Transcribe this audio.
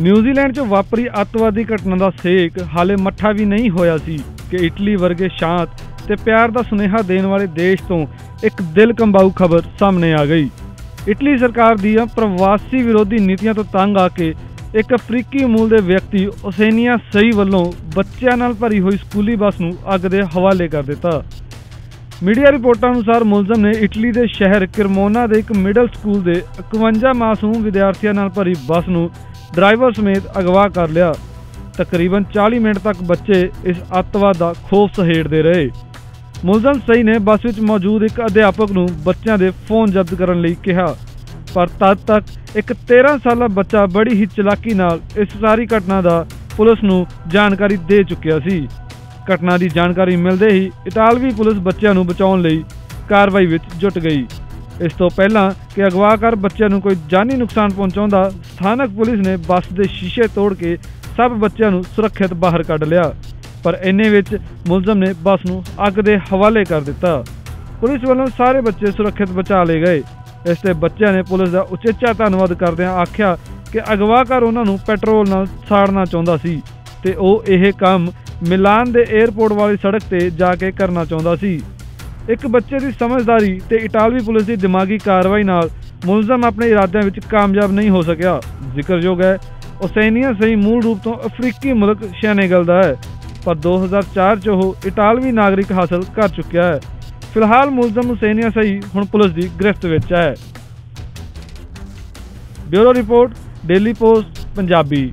New Zealand 'ਚ ਵਾਪਰੀ ਅੱਤਵਾਦੀ ਘਟਨਾ ਦਾ ਸੇਕ ਹਾਲੇ ਮੱਠਾ ਵੀ ਨਹੀਂ ਹੋਇਆ ਸੀ ਕਿ ਇਟਲੀ ਵਰਗੇ ਸ਼ਾਂਤ ਤੇ ਪਿਆਰ ਦਾ ਸੁਨੇਹਾ ਦੇਣ ਵਾਲੇ ਦੇਸ਼ ਤੋਂ ਇੱਕ ਦਿਲ ਕੰਬਾਊ ਖਬਰ ਸਾਹਮਣੇ ਆ ਗਈ। ਇਟਲੀ ਸਰਕਾਰ ਦੀਆਂ ਪ੍ਰਵਾਸੀ ਵਿਰੋਧੀ ਨੀਤੀਆਂ ਤੋਂ ਤੰਗ ਆ ਕੇ ਇੱਕ ਅਫਰੀਕੀ ਮੂਲ ਦੇ ਵਿਅਕਤੀ ਓਸੇਨੀਆ ਸਈ ਵੱਲੋਂ ਬੱਚਿਆਂ ਨਾਲ ਭਰੀ ਹੋਈ ਸਕੂਲੀ ਬੱਸ ਨੂੰ ਅੱਗ ਦੇ ਹਵਾਲੇ ਕਰ ਦਿੱਤਾ। ਮੀਡੀਆ ਰਿਪੋਰਟਾਂ ਅਨੁਸਾਰ ਮੁਲਜ਼ਮ ਨੇ ਇਟਲੀ ਦੇ ਸ਼ਹਿਰ ਕਿਰਮੋਨਾ ਦੇ ਇੱਕ ਮਿਡਲ ਸਕੂਲ ਦੇ 51 ਮਾਸੂਮ ਵਿਦਿਆਰਥੀਆਂ ਨਾਲ ਭਰੀ ਬੱਸ ਨੂੰ ਡਰਾਈਵਰ ਸਮੇਤ ਅਗਵਾ ਕਰ ਲਿਆ। ਤਕਰੀਬਨ 40 ਮਿੰਟ ਤੱਕ ਬੱਚੇ ਇਸ ਅੱਤਵਾਦ ਦਾ ਖੋਫ ਸਹੇੜਦੇ ਰਹੇ। ਮੁਲਜ਼ਮ ਸਈ ਨੇ ਬੱਸ ਵਿੱਚ ਮੌਜੂਦ ਇੱਕ ਅਧਿਆਪਕ ਨੂੰ ਬੱਚਿਆਂ ਦੇ ਫੋਨ ਜ਼ਬਤ ਕਰਨ ਲਈ ਕਿਹਾ। ਪਰ ਤਦ ਤੱਕ ਇੱਕ 13 ਸਾਲਾ ਬੱਚਾ ਬੜੀ ਹੀ ਚਲਾਕੀ ਨਾਲ ਇਸ ਸਾਰੀ ਘਟਨਾ ਦਾ ਪੁਲਿਸ ਨੂੰ ਜਾਣਕਾਰੀ ਦੇ ਚੁੱਕਿਆ ਸੀ। ਘਟਨਾ ਦੀ ਜਾਣਕਾਰੀ ਮਿਲਦੇ ਹੀ ਇਤਾਲਵੀ ਪੁਲਿਸ ਬੱਚਿਆਂ ਨੂੰ ਬਚਾਉਣ ਲਈ ਕਾਰਵਾਈ ਵਿੱਚ ਜੁਟ ਗਈ। ਇਸ ਤੋਂ ਪਹਿਲਾਂ ਕਿ ਅਗਵਾ ਕਰ ਬੱਚਿਆਂ ਨੂੰ ਕੋਈ ਜਾਨੀ ਨੁਕਸਾਨ ਪਹੁੰਚਾਉਂਦਾ, ਸਥਾਨਕ ਪੁਲਿਸ ਨੇ ਬੱਸ ਦੇ ਸ਼ੀਸ਼ੇ ਤੋੜ ਕੇ ਸਭ ਬੱਚਿਆਂ ਨੂੰ ਸੁਰੱਖਿਅਤ ਬਾਹਰ ਕੱਢ ਲਿਆ। ਪਰ ਇੰਨੇ ਵਿੱਚ ਮੁਲਜ਼ਮ ਨੇ ਬੱਸ ਨੂੰ ਅੱਗ ਦੇ ਹਵਾਲੇ ਕਰ ਦਿੱਤਾ। ਪੁਲਿਸ ਵੱਲੋਂ ਸਾਰੇ ਬੱਚੇ ਸੁਰੱਖਿਅਤ ਬਚਾ ਲਏ ਗਏ। ਇਸ ਤੇ ਬੱਚਿਆਂ ਨੇ ਪੁਲਿਸ ਦਾ ਉਚੇਚਾ ਧੰਨਵਾਦ ਕਰਦਿਆਂ ਆਖਿਆ ਕਿ ਅਗਵਾਕਾਰ ਉਹਨਾਂ ਨੂੰ ਪੈਟਰੋਲ ਨਾਲ ਸਾੜਨਾ ਚਾਹੁੰਦਾ ਸੀ ਤੇ ਉਹ ਇਹ ਕੰਮ ਮਿਲਾਨ ਦੇ 에ਅਰਪੋਰਟ ਵਾਲੀ ਸੜਕ ਤੇ ਜਾ ਕੇ ਕਰਨਾ ਚਾਹੁੰਦਾ ਸੀ। ਇੱਕ ਬੱਚੇ ਦੀ ਸਮਝਦਾਰੀ ਤੇ ਇਟਾਲਵੀ ਪੁਲਿਸ ਦੀ ਦਿਮਾਗੀ ਕਾਰਵਾਈ ਨਾਲ ਮੁਲਜ਼ਮ ਆਪਣੇ ਇਰਾਦਿਆਂ ਵਿੱਚ ਕਾਮਯਾਬ ਨਹੀਂ ਹੋ ਸਕਿਆ। ਜ਼ਿਕਰਯੋਗ ਹੈ ਉਸੈਨੀਆ ਸਹੀ ਮੂਲ ਰੂਪ ਤੋਂ ਅਫਰੀਕੀ ਮੁਲਕ ਸੈਨੇਗਲ ਦਾ ਹੈ, ਪਰ 2004 ਚ ਉਹ ਇਟਾਲਵੀ ਨਾਗਰਿਕ ਹਾਸਲ ਕਰ ਚੁੱਕਿਆ ਹੈ। ਫਿਲਹਾਲ ਮੁਲਜ਼ਮ ਹੁਸੈਨੀਆ ਸਹੀ ਹੁਣ ਪੁਲਿਸ ਦੀ ਗ੍ਰਿਫਤ ਵਿੱਚ ਹੈ। Bureau report, daily post, Punjabi.